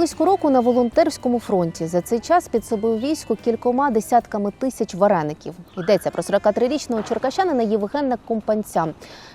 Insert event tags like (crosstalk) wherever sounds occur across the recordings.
близько року на волонтерському фронті. За цей час під собою військо кількома десятками тисяч вареників. Йдеться про 43-річного черкащанина Євгена Компанця.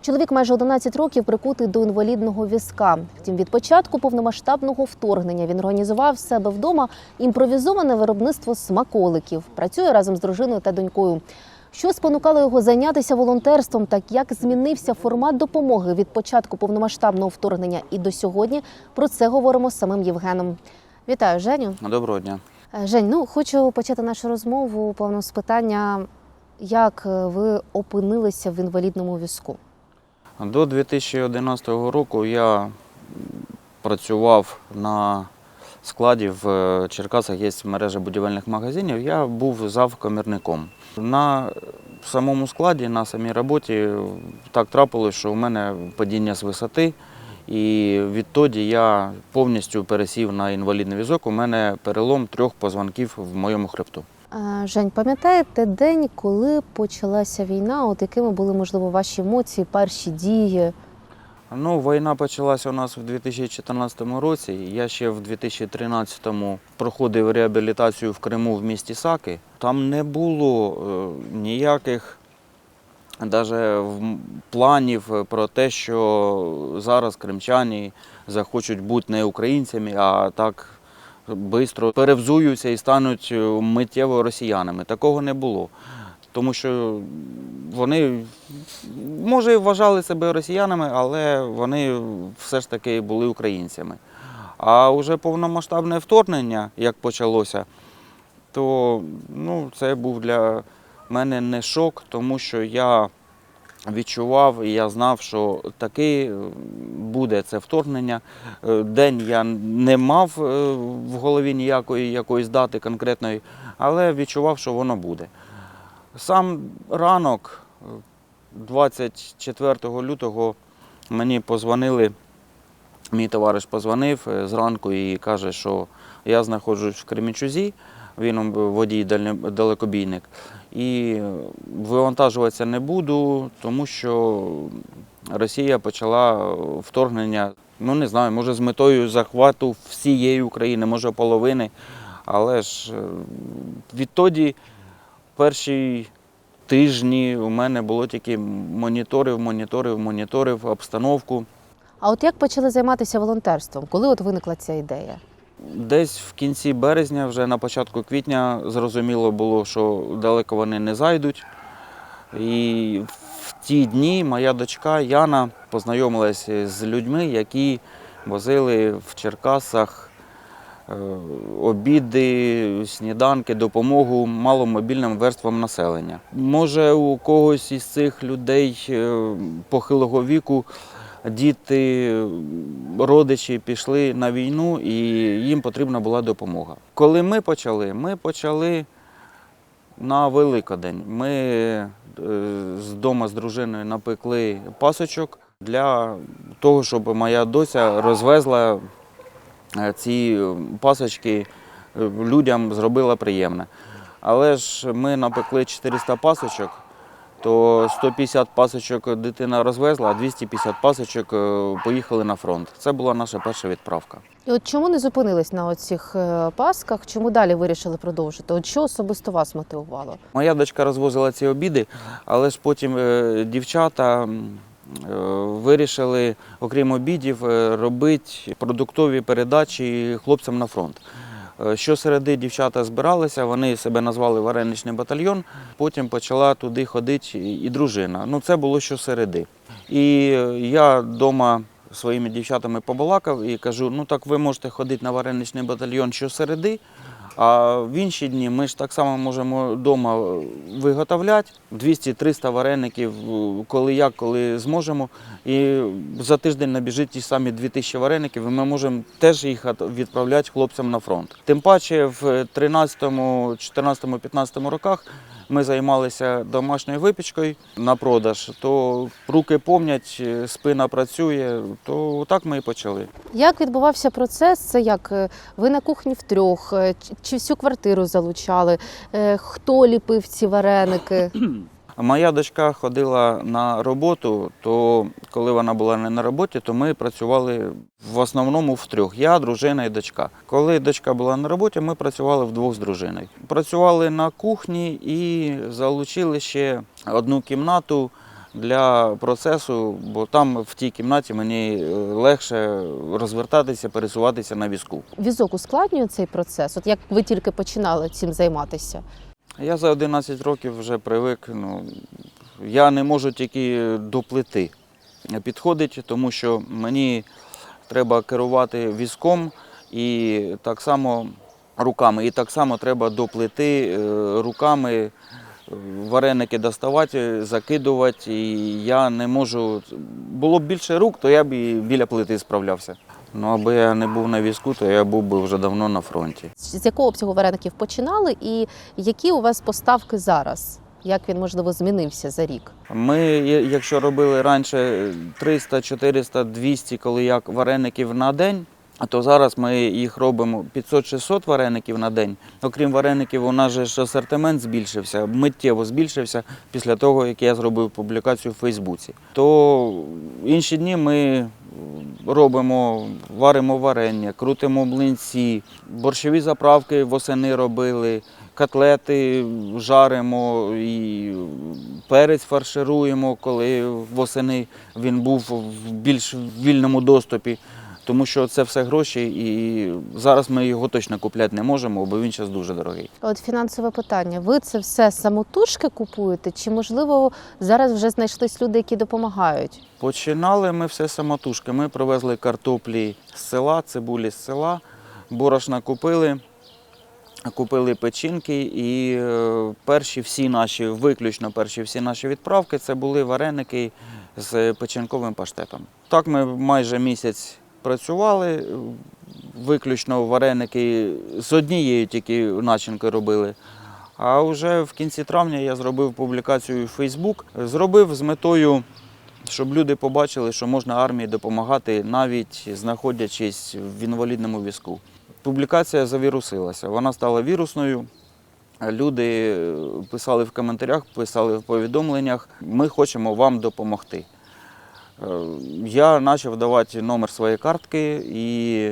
Чоловік майже 11 років прикутий до інвалідного візка. Втім, від початку повномасштабного вторгнення він організував в себе вдома імпровізоване виробництво смаколиків. Працює разом з дружиною та донькою. Що спонукало його зайнятися волонтерством, так як змінився формат допомоги від початку повномасштабного вторгнення і до сьогодні? Про це говоримо з самим Євгеном. Вітаю, Женю. Доброго дня. Е, Жень, ну хочу почати нашу розмову певно з питання, як е, ви опинилися в інвалідному візку. До 2011 року я працював на складі в е, Черкасах є мережа будівельних магазинів. Я був завкомірником. На самому складі, на самій роботі так трапилось, що у мене падіння з висоти. І відтоді я повністю пересів на інвалідний візок. У мене перелом трьох позвонків в моєму хребту. Жень, пам'ятаєте день, коли почалася війна? От якими були можливо ваші емоції, перші дії? Ну, війна почалася у нас в 2014 році. Я ще в 2013-му проходив реабілітацію в Криму в місті Саки. Там не було е, ніяких в планів про те, що зараз кримчані захочуть бути не українцями, а так швидко перевзуються і стануть е, миттєво росіянами. Такого не було. Тому що вони, може, і вважали себе росіянами, але вони все ж таки були українцями. А вже повномасштабне вторгнення, як почалося, то ну, це був для мене не шок, тому що я відчував і я знав, що таки буде це вторгнення. Е, День я не мав е, в голові ніякої якоїсь дати конкретної, але відчував, що воно буде. Сам ранок, е, 24 лютого, мені позвонили, мій товариш позвонив е, зранку і каже, що я знаходжусь в Кремічузі, він водій далекобійник, і е, вивантажуватися не буду, тому що Росія почала вторгнення, ну не знаю, може з метою захвату всієї України, може половини, але ж е, відтоді перші тижні у мене було тільки моніторив, моніторив, моніторив обстановку. А от як почали займатися волонтерством? Коли от виникла ця ідея? Десь в кінці березня, вже на початку квітня, зрозуміло було, що далеко вони не зайдуть. І в ті дні моя дочка Яна познайомилася з людьми, які возили в Черкасах обіди, сніданки, допомогу маломобільним верствам населення. Може, у когось із цих людей е, похилого віку діти, родичі пішли на війну і їм потрібна була допомога. Коли ми почали, ми почали на Великодень. Ми е, з дому з дружиною напекли пасочок для того, щоб моя дося розвезла е, ці пасочки е, людям, зробила приємне. Але ж ми напекли 400 пасочок, то 150 пасочок дитина розвезла, а 250 пасочок е, поїхали на фронт. Це була наша перша відправка. І от чому не зупинились на оцих е, пасках? Чому далі вирішили продовжити? От що особисто вас мотивувало? Моя дочка розвозила ці обіди, але ж потім е, дівчата е, вирішили, окрім обідів, е, робити продуктові передачі хлопцям на фронт. Е, Щосереди дівчата збиралися, вони себе назвали вареничний батальйон. Потім почала туди ходити і дружина. Ну, це було щосереди. І е, я вдома своїми дівчатами побалакав і кажу: ну так ви можете ходити на вареничний батальйон щосереди, а в інші дні ми ж так само можемо вдома виготовляти 200-300 вареників, е, коли як, коли зможемо. І за тиждень набіжить ті самі 2000 вареників, і ми можемо теж їх відправляти хлопцям на фронт. Тим паче в 13, 14, 15 роках ми займалися домашньою випічкою на продаж, то руки помнять, е, спина працює, то так ми і почали. Як відбувався процес? Це як е, ви на кухні втрьох, е, чи- всю квартиру залучали? Е, Хто ліпив ці вареники? (clears throat) Моя дочка ходила на роботу, то коли вона була не на роботі, то ми працювали в основному втрьох. Я, дружина і дочка. Коли дочка була на роботі, ми працювали вдвох з дружиною. Працювали на кухні і залучили ще одну кімнату для процесу, бо там в тій кімнаті мені е, легше розвертатися, пересуватися на візку. Візок ускладнює цей процес. От як ви тільки починали цим займатися? Я за 11 років вже привик. Ну, я не можу тільки до плити підходити, тому що мені треба керувати візком і так само руками. І так само треба до плити е, руками вареники доставати, закидувати. І я не можу. Було б більше рук, то я б і біля плити справлявся. Ну, аби я не був на візку, то я був би вже давно на фронті. З якого обсягу вареників починали, і які у вас поставки зараз? Як він можливо змінився за рік? Ми, якщо робили раніше 300, 400, 200, коли як вареників на день, то зараз ми їх робимо 500-600 вареників на день. Окрім вареників, у нас же ж асортимент збільшився, миттєво збільшився після того, як я зробив публікацію в Фейсбуці. То інші дні ми робимо, варимо варення, крутимо млинці, борщові заправки восени робили, котлети жаримо і перець фаршируємо, коли восени він був в більш вільному доступі. Тому що це все гроші, і зараз ми його точно купляти не можемо, бо він зараз дуже дорогий. От фінансове питання. Ви це все самотужки купуєте? Чи можливо зараз вже знайшлись люди, які допомагають? Починали ми все самотужки. Ми привезли картоплі з села, цибулі з села, борошна купили, купили печінки і е, перші всі наші, виключно перші всі наші відправки, це були вареники з печінковим паштетом. Так ми майже місяць працювали, е, виключно вареники з однією тільки начинкою робили. А вже в кінці травня я зробив публікацію в Facebook. Зробив з метою щоб люди побачили, що можна армії допомагати, навіть знаходячись в інвалідному візку. Публікація завірусилася, вона стала вірусною. Люди е, писали в коментарях, писали в повідомленнях, ми хочемо вам допомогти. Е, Я почав давати номер своєї картки, і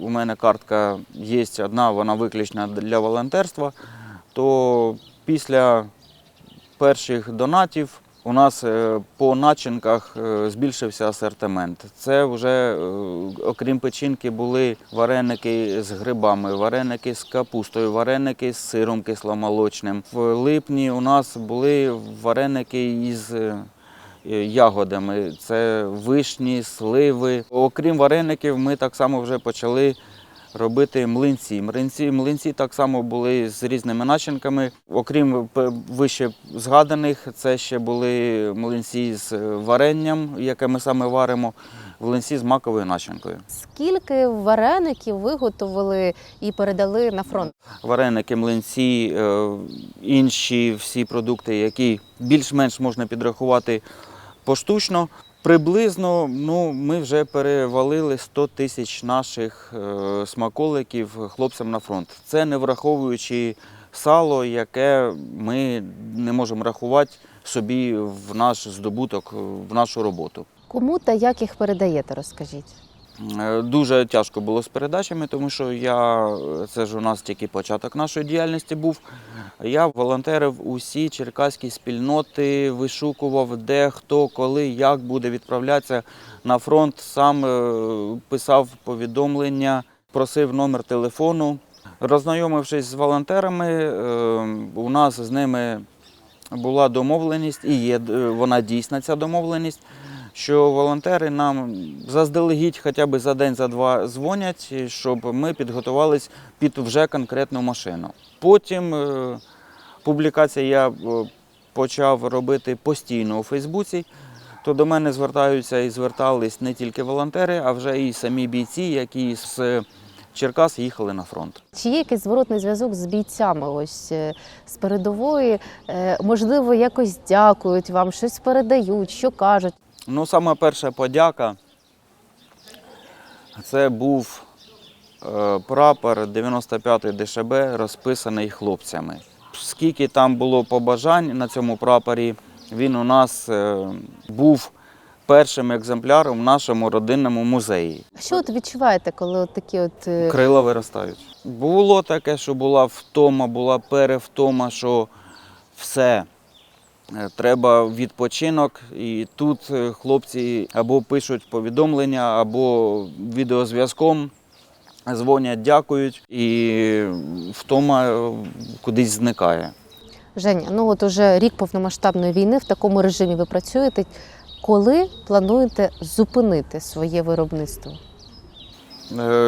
у мене картка є одна, вона виключна для волонтерства. То після перших донатів у нас е, по начинках е, збільшився асортимент. Це вже, окрім печінки, були вареники з грибами, вареники з капустою, вареники з сиром кисломолочним. В липні у нас були вареники із ягодами. Це вишні, сливи. Окрім вареників, ми так само вже почали робити млинці. Млинці, млинці так само були з різними начинками. Окрім вище згаданих, це ще були млинці з варенням, яке ми саме варимо, млинці з маковою начинкою. Скільки вареників виготовили і передали на фронт? Вареники, млинці, е, інші всі продукти, які більш-менш можна підрахувати поштучно. Приблизно ну, ми вже перевалили 100 тисяч наших е, смаколиків хлопцям на фронт. Це не враховуючи сало, яке ми не можемо рахувати собі в наш здобуток, в нашу роботу. Кому та як їх передаєте? Розкажіть. Е, Дуже тяжко було з передачами, тому що я це ж у нас тільки початок нашої діяльності був. Я волонтерив усі черкаські спільноти, вишукував, де хто, коли, як буде відправлятися на фронт. Сам е, писав повідомлення, просив номер телефону. Роззнайомившись з волонтерами, е, у нас з ними була домовленість, і є вона дійсна ця домовленість що волонтери нам заздалегідь хоча б за день, за два дзвонять, щоб ми підготувались під вже конкретну машину. Потім е, публікація я е, почав робити постійно у Фейсбуці. То до мене звертаються і звертались не тільки волонтери, а вже і самі бійці, які з Черкас їхали на фронт. Чи є якийсь зворотний зв'язок з бійцями? Ось е, з передової, можливо, якось дякують вам, щось передають, що кажуть. Ну, саме перша подяка це був е, прапор 95-ї ДШБ, розписаний хлопцями. скільки там було побажань на цьому прапорі, він у нас е, був першим екземпляром в нашому родинному музеї. Що от відчуваєте, коли от такі от е, Крила виростають. Було таке, що була втома, була перевтома, що все. Е, Треба відпочинок, і тут е, хлопці або пишуть повідомлення, або відеозв'язком дзвонять, дякують, і втома е, кудись зникає. Женя, ну от уже рік повномасштабної війни в такому режимі ви працюєте. Коли плануєте зупинити своє виробництво?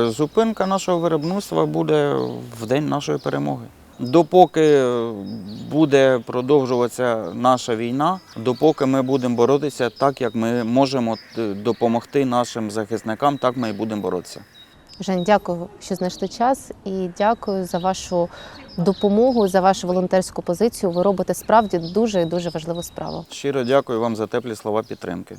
Зупинка нашого виробництва буде в день нашої перемоги. Допоки буде продовжуватися наша війна, допоки ми будемо боротися так, як ми можемо е, допомогти нашим захисникам, так ми і будемо боротися. Жень, дякую, що знайшли час, і дякую за вашу допомогу, за вашу волонтерську позицію. Ви робите справді дуже і дуже важливу справу. Щиро дякую вам за теплі слова підтримки.